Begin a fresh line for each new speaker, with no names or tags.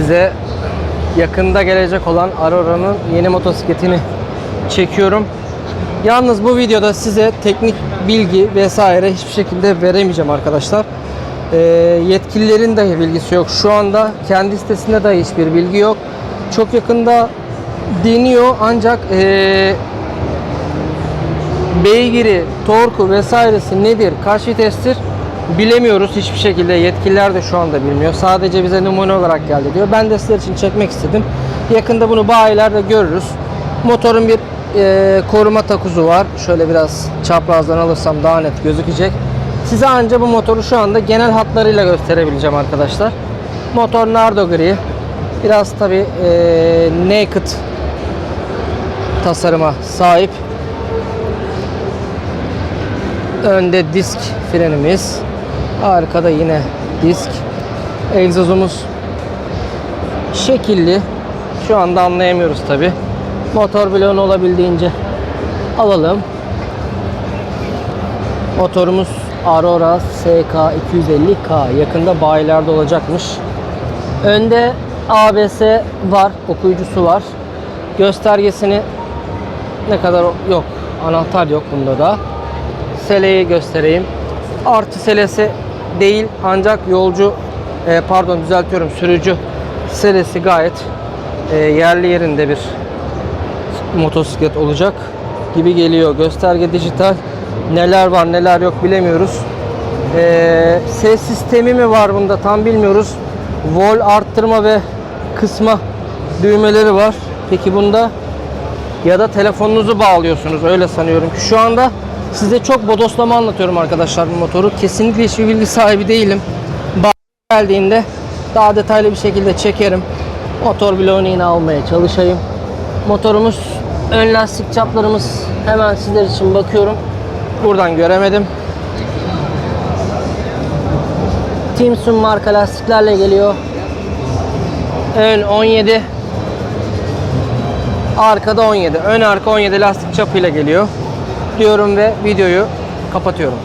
size yakında gelecek olan Aurora'nın yeni motosikletini çekiyorum. Yalnız bu videoda size teknik bilgi vesaire hiçbir şekilde veremeyeceğim arkadaşlar. Ee, yetkililerin dahi bilgisi yok. Şu anda kendi sitesinde dahi hiçbir bilgi yok. Çok yakında deniyor ancak ee, beygiri, torku vesairesi nedir, kaç vitestir bilemiyoruz hiçbir şekilde. Yetkililer de şu anda bilmiyor. Sadece bize numune olarak geldi diyor. Ben de sizler için çekmek istedim. Yakında bunu bayilerde görürüz. Motorun bir e, koruma takuzu var. Şöyle biraz çaprazdan alırsam daha net gözükecek. Size anca bu motoru şu anda genel hatlarıyla gösterebileceğim arkadaşlar. Motor Nardo gri. Biraz tabi naked tasarıma sahip. Önde disk frenimiz. Arkada yine disk. Egzozumuz şekilli. Şu anda anlayamıyoruz tabi. Motor bloğunu olabildiğince alalım. Motorumuz Aurora SK250K yakında bayilerde olacakmış. Önde ABS var, okuyucusu var. Göstergesini ne kadar yok, anahtar yok bunda da. Seleyi göstereyim. Artı selesi değil ancak yolcu e, pardon düzeltiyorum sürücü selesi gayet e, yerli yerinde bir motosiklet olacak gibi geliyor. Gösterge dijital. Neler var neler yok bilemiyoruz. Ee, ses sistemi mi var bunda tam bilmiyoruz. Vol arttırma ve kısma düğmeleri var. Peki bunda ya da telefonunuzu bağlıyorsunuz öyle sanıyorum ki şu anda size çok bodoslama anlatıyorum arkadaşlar bu motoru. Kesinlikle hiçbir bilgi sahibi değilim. Ba- geldiğinde daha detaylı bir şekilde çekerim. Motor bloğunu almaya çalışayım. Motorumuz ön lastik çaplarımız hemen sizler için bakıyorum. Buradan göremedim. Timsun marka lastiklerle geliyor. Ön 17. Arkada 17. Ön arka 17 lastik çapıyla geliyor. Diyorum ve videoyu kapatıyorum.